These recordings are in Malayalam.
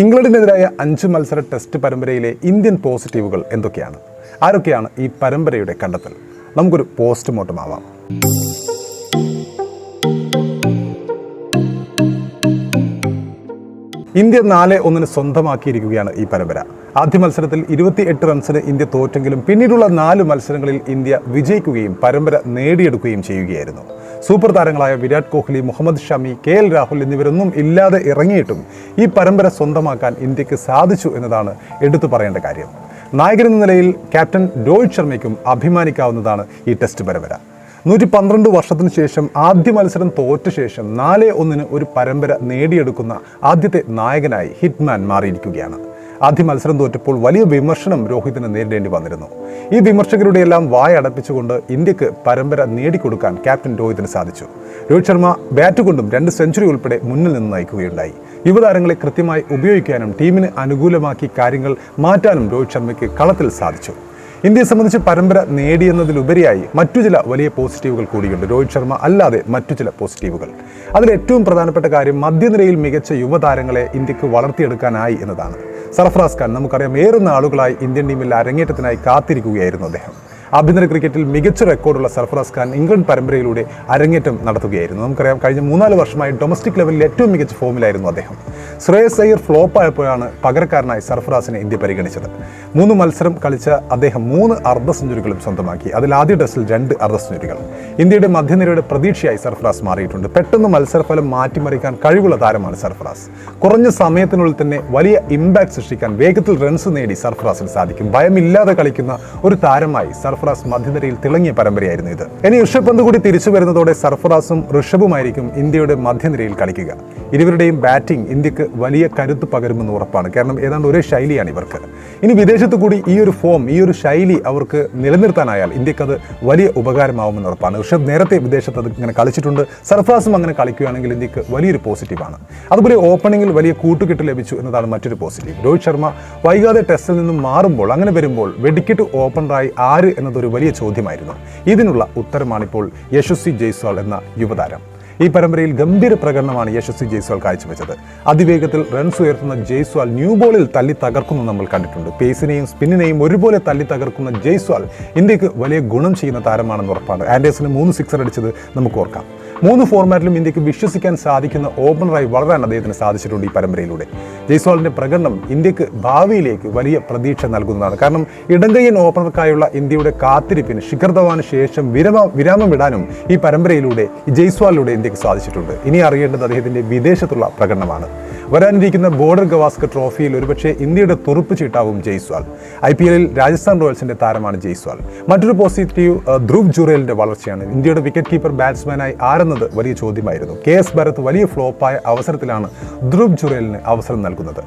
ഇംഗ്ലണ്ടിനെതിരായ അഞ്ച് മത്സര ടെസ്റ്റ് പരമ്പരയിലെ ഇന്ത്യൻ പോസിറ്റീവുകൾ എന്തൊക്കെയാണ്? ആരൊക്കെയാണ് ഈ പരമ്പരയുടെ കണ്ടെത്തൽ? നമുക്കൊരു പോസ്റ്റ്മോർട്ടം ആവാം. ഇന്ത്യ നാല് ഒന്നിന് സ്വന്തമാക്കിയിരിക്കുകയാണ് ഈ പരമ്പര. ആദ്യ മത്സരത്തിൽ ഇരുപത്തി എട്ട് റൺസിന് ഇന്ത്യ തോറ്റെങ്കിലും പിന്നീടുള്ള നാല് മത്സരങ്ങളിൽ ഇന്ത്യ വിജയിക്കുകയും പരമ്പര നേടിയെടുക്കുകയും ചെയ്യുകയായിരുന്നു. സൂപ്പർ താരങ്ങളായ വിരാട് കോഹ്ലി മുഹമ്മദ് ഷമി കെ എൽ രാഹുൽ എന്നിവരൊന്നും ഇല്ലാതെ ഇറങ്ങിയിട്ടും ഈ പരമ്പര സ്വന്തമാക്കാൻ ഇന്ത്യയ്ക്ക് സാധിച്ചു എന്നതാണ് എടുത്തു പറയേണ്ട കാര്യം. നായകൻ എന്ന നിലയിൽ ക്യാപ്റ്റൻ രോഹിത് ശർമ്മയ്ക്കും അഭിമാനിക്കാവുന്നതാണ് ഈ ടെസ്റ്റ് പരമ്പര. നൂറ്റി പന്ത്രണ്ട് വർഷത്തിന് ശേഷം ആദ്യ മത്സരം തോറ്റ ശേഷം നാല് ഒന്നിന് ഒരു പരമ്പര നേടിയെടുക്കുന്ന ആദ്യത്തെ നായകനായി ഹിറ്റ്മാൻ മാറിയിരിക്കുകയാണ്. ആദ്യ മത്സരം തോറ്റപ്പോൾ വലിയ വിമർശനം രോഹിതിന് നേരിടേണ്ടി വന്നിരുന്നു. ഈ വിമർശകരുടെ എല്ലാം വായ അടപ്പിച്ചുകൊണ്ട് ഇന്ത്യയ്ക്ക് പരമ്പര നേടിക്കൊടുക്കാൻ ക്യാപ്റ്റൻ രോഹിതിന് സാധിച്ചു. രോഹിത് ശർമ്മ ബാറ്റ് കൊണ്ടും രണ്ട് സെഞ്ചുറി ഉൾപ്പെടെ മുന്നിൽ നിന്ന് നയിക്കുകയുണ്ടായി. യുവതാരങ്ങളെ കൃത്യമായി ഉപയോഗിക്കാനും ടീമിന് അനുകൂലമാക്കി കാര്യങ്ങൾ മാറ്റാനും രോഹിത് ശർമ്മയ്ക്ക് കളത്തിൽ സാധിച്ചു. ഇന്ത്യയെ സംബന്ധിച്ച് പരമ്പര നേടിയെന്നതിലുപരിയായി മറ്റു ചില വലിയ പോസിറ്റീവുകൾ കൂടിയുണ്ട്. രോഹിത് ശർമ്മ അല്ലാതെ മറ്റു ചില പോസിറ്റീവുകൾ. അതിൽ ഏറ്റവും പ്രധാനപ്പെട്ട കാര്യം മധ്യനിരയിൽ മികച്ച യുവതാരങ്ങളെ ഇന്ത്യയ്ക്ക് വളർത്തിയെടുക്കാനായി എന്നതാണ്. സർഫറാസ് ഖാൻ നമുക്കറിയാം ഏറെ നാളുകളായി ഇന്ത്യൻ ടീമിൽ അരങ്ങേറ്റത്തിനായി കാത്തിരിക്കുകയായിരുന്നു അദ്ദേഹം. ആഭ്യന്തര ക്രിക്കറ്റിൽ മികച്ച റെക്കോർഡുള്ള സർഫറാസ് ഖാൻ ഇംഗ്ലണ്ട് പരമ്പരയിലൂടെ അരങ്ങേറ്റം നടത്തുകയായിരുന്നു. നമുക്കറിയാം കഴിഞ്ഞ മൂന്നാൽ വർഷമായി ഡൊമസ്റ്റിക് ലെവലിൽ ഏറ്റവും മികച്ച ഫോമിലായിരുന്നു അദ്ദേഹം. ശ്രേയസ് അയ്യർ ഫ്ലോപ്പ് ആയപ്പോഴാണ് പകരക്കാരനായി സർഫറാസിനെ ഇന്ത്യ പരിഗണിച്ചത്. മൂന്ന് മത്സരം കളിച്ച അദ്ദേഹം മൂന്ന് അർദ്ധ സെഞ്ചുറികളും സ്വന്തമാക്കി. അതിൽ ആദ്യ ടെസ്റ്റിൽ രണ്ട് അർദ്ധ സെഞ്ചുറികൾ. ഇന്ത്യയുടെ മധ്യനിരയുടെ പ്രതീക്ഷയായി സർഫറാസ് മാറിയിട്ടുണ്ട്. പെട്ടെന്ന് മത്സരഫലം മാറ്റിമറിക്കാൻ കഴിവുള്ള താരമാണ് സർഫറാസ്. കുറഞ്ഞ സമയത്തിനുള്ളിൽ തന്നെ വലിയ ഇമ്പാക്ട് സൃഷ്ടിക്കാൻ വേഗത്തിൽ റൺസ് നേടി സർഫറാസിന് സാധിക്കും. ഭയമില്ലാതെ കളിക്കുന്ന ഒരു താരമായി സർഫറാസ് മധ്യനിരയിൽ തിളങ്ങിയ പരമ്പരയായിരുന്നു ഇത്. ഇനി ഋഷഭ് പന്ത് കൂടി തിരിച്ചു വരുന്നതോടെ സർഫറാസും ഋഷഭുമായിരിക്കും ഇന്ത്യയുടെ മധ്യനിരയിൽ കളിക്കുക. ഇരുവരുടെയും ബാറ്റിംഗ് ഇന്ത്യയ്ക്ക് വലിയ കരുത്ത് പകരുമെന്ന് ഉറപ്പാണ്. കാരണം ഏതാണ്ട് ഒരേ ശൈലിയാണ് ഇവർക്ക്. ഇനി വിദേശത്ത് കൂടി ഈ ഒരു ഫോം ഈ ഒരു ശൈലി അവർക്ക് നിലനിർത്താനായാൽ ഇന്ത്യയ്ക്ക് അത് വലിയ ഉപകാരമാവുമെന്ന് ഉറപ്പാണ്. ഋഷഭ് നേരത്തെ വിദേശത്ത് അത് ഇങ്ങനെ കളിച്ചിട്ടുണ്ട്. സർഫറാസും അങ്ങനെ കളിക്കുകയാണെങ്കിൽ ഇന്ത്യയ്ക്ക് വലിയൊരു പോസിറ്റീവാണ് അതുപോലെ ഓപ്പണിംഗിൽ വലിയ കൂട്ടുകെട്ട് ലഭിച്ചു എന്നതാണ് മറ്റൊരു പോസിറ്റീവ് രോഹിത് ശർമ്മ വൈകാതെ ടെസ്റ്റിൽ നിന്നും മാറുമ്പോൾ അങ്ങനെ വരുമ്പോൾ വെടിക്കെട്ട് ഓപ്പണറായി ആര് എന്നതൊരു വലിയ ചോദ്യമായിരുന്നു. ഇതിനുള്ള ഉത്തരമാണിപ്പോൾ യശസ്വി ജയ്സ്വാൾ എന്ന യുവതാരം. ഈ പരമ്പരയിൽ ഗംഭീര പ്രകടനമാണ് യശസ്വി ജയ്സ്വാൾ കാഴ്ചവെച്ചത്. അതിവേഗത്തിൽ റൺസ് ഉയർത്തുന്ന ജയ്സ്വാൾ ന്യൂ ബോളിൽ തല്ലി തകർക്കുന്നു നമ്മൾ കണ്ടിട്ടുണ്ട്. പേസിനെയും സ്പിന്നിനെയും ഒരുപോലെ തല്ലി തകർക്കുന്ന ജയ്സ്വാൾ ഇന്ത്യയ്ക്ക് വലിയ ഗുണം ചെയ്യുന്ന താരമാണെന്ന് ഉറപ്പാണ്. ആൻഡേഴ്സിന് മൂന്ന് സിക്സർ അടിച്ചത് നമുക്ക് ഓർക്കാം. മൂന്ന് ഫോർമാറ്റിലും ഇന്ത്യയ്ക്ക് വിശ്വസിക്കാൻ സാധിക്കുന്ന ഓപ്പണറായി വളരാൻ അദ്ദേഹത്തിന് സാധിച്ചിട്ടുണ്ട് ഈ പരമ്പരയിലൂടെ. ജയ്സ്വാളിന്റെ പ്രകടനം ഇന്ത്യയ്ക്ക് ഭാവിയിലേക്ക് വലിയ പ്രതീക്ഷ നൽകുന്നതാണ്. കാരണം ഇടങ്കയ്യൻ ഓപ്പണർക്കായുള്ള ഇന്ത്യയുടെ കാത്തിരിപ്പിന് ശിഖർ ധവാന് ശേഷം വിരമ വിരാമം വിടാനും ഈ പരമ്പരയിലൂടെ ജയ്സ്വാളിലൂടെ ജയ്സ്വാളിലൂടെ ഇന്ത്യയ്ക്ക് സാധിച്ചിട്ടുണ്ട്. ഇനി അറിയേണ്ടത് അദ്ദേഹത്തിന്റെ വിദേശത്തുള്ള പ്രകടനമാണ്. വരാനിരിക്കുന്ന ബോർഡർ ഗവാസ്കർ ട്രോഫിയിൽ ഒരുപക്ഷെ ഇന്ത്യയുടെ തുറുപ്പ് ചീട്ടാവും ജയ്സ്വാൾ. ഐ പി എല്ലിൽ രാജസ്ഥാൻ റോയൽസിന്റെ താരമാണ് ജയ്സ്വാൾ. മറ്റൊരു പോസിറ്റീവ് ധ്രുവ് ജുറേലിന്റെ വളർച്ചയാണ്. ഇന്ത്യയുടെ വിക്കറ്റ് കീപ്പർ ബാറ്റ്സ്മാനായി ആരെന്നത് വലിയ ചോദ്യമായിരുന്നു. കെ എസ് ഭരത് വലിയ ഫ്ലോപ്പായ അവസരത്തിലാണ് ധ്രുവ് ജുറേലിന് അവസരം നൽകുന്നത്.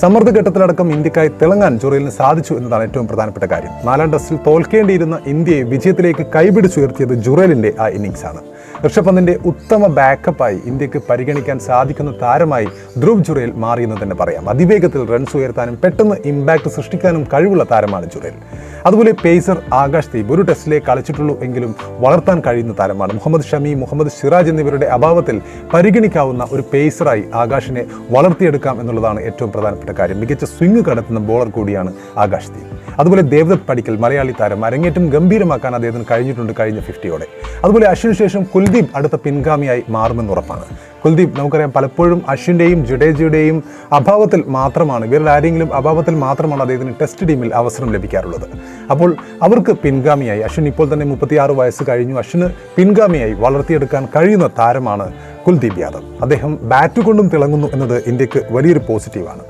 സമ്മർദ്ദഘട്ടത്തിലടക്കം ഇന്ത്യക്കായി തിളങ്ങാൻ ജുറേലിന് സാധിച്ചു എന്നതാണ് ഏറ്റവും പ്രധാനപ്പെട്ട കാര്യം. നാലാം ടെസ്റ്റിൽ തോൽക്കേണ്ടിയിരുന്ന ഇന്ത്യയെ വിജയത്തിലേക്ക് കൈപിടിച്ചുയർത്തിയത് ജുറേലിന്റെ ആ ഇന്നിംഗ്സ് ആണ് ഋഷഭ് പന്തിന്റെ ഉത്തമ ബാക്കപ്പായി ഇന്ത്യയ്ക്ക് പരിഗണിക്കാൻ സാധിക്കുന്ന താരമായി ധ്രുവ് ജുറേൽ മാറിയെന്ന് തന്നെ പറയാം. അതിവേഗത്തിൽ റൺസ് ഉയർത്താനും പെട്ടെന്ന് ഇമ്പാക്ട് സൃഷ്ടിക്കാനും കഴിവുള്ള താരമാണ് ജുറേൽ അതുപോലെ പേസർ ആകാശ് ദീപ് ഒരു ടെസ്റ്റിലേ കളിച്ചിട്ടുള്ളൂ എങ്കിലും വളർത്താൻ കഴിയുന്ന താരമാണ്. മുഹമ്മദ് ഷമി മുഹമ്മദ് സിറാജ് എന്നിവരുടെ അഭാവത്തിൽ പരിഗണിക്കാവുന്ന ഒരു പേസറായി ആകാശിനെ വളർത്തിയെടുക്കാം എന്നുള്ളതാണ് ഏറ്റവും പ്രധാനപ്പെട്ട കാര്യം. മികച്ച സ്വിംഗ് കടത്തുന്ന ബോളർ കൂടിയാണ് ആകാശ് ദീപ്. അതുപോലെ ദേവദത്ത് പടിക്കൽ മലയാളി താരം. അരങ്ങേറ്റം ഗംഭീരമാക്കാൻ അദ്ദേഹത്തിന് കഴിഞ്ഞിട്ടുണ്ട് കഴിഞ്ഞ ഫിഫ്റ്റിയോടെ അതുപോലെ അശ്വിന് ശേഷം കുൽദീപ് അടുത്ത പിൻഗാമിയായി മാറുമെന്ന് ഉറപ്പാണ്. കുൽദീപ് നമുക്കറിയാം പലപ്പോഴും അശ്വിന്റെയും ജഡേജയുടെയും അഭാവത്തിൽ മാത്രമാണ് ഇവരിൽ ആരെങ്കിലും അഭാവത്തിൽ മാത്രമാണ് അദ്ദേഹത്തിന് ടെസ്റ്റ് ടീമിൽ അവസരം ലഭിക്കാറുള്ളത്. അപ്പോൾ അവർക്ക് പിൻഗാമിയായി. അശ്വിൻ ഇപ്പോൾ തന്നെ മുപ്പത്തിയാറ് വയസ്സ് കഴിഞ്ഞു. അശ്വിന് പിൻഗാമിയായി വളർത്തിയെടുക്കാൻ കഴിയുന്ന താരമാണ് കുൽദീപ് യാദവ്. അദ്ദേഹം ബാറ്റ് കൊണ്ടും തിളങ്ങുന്നു എന്നത് ഇന്ത്യയ്ക്ക് വലിയൊരു പോസിറ്റീവാണ്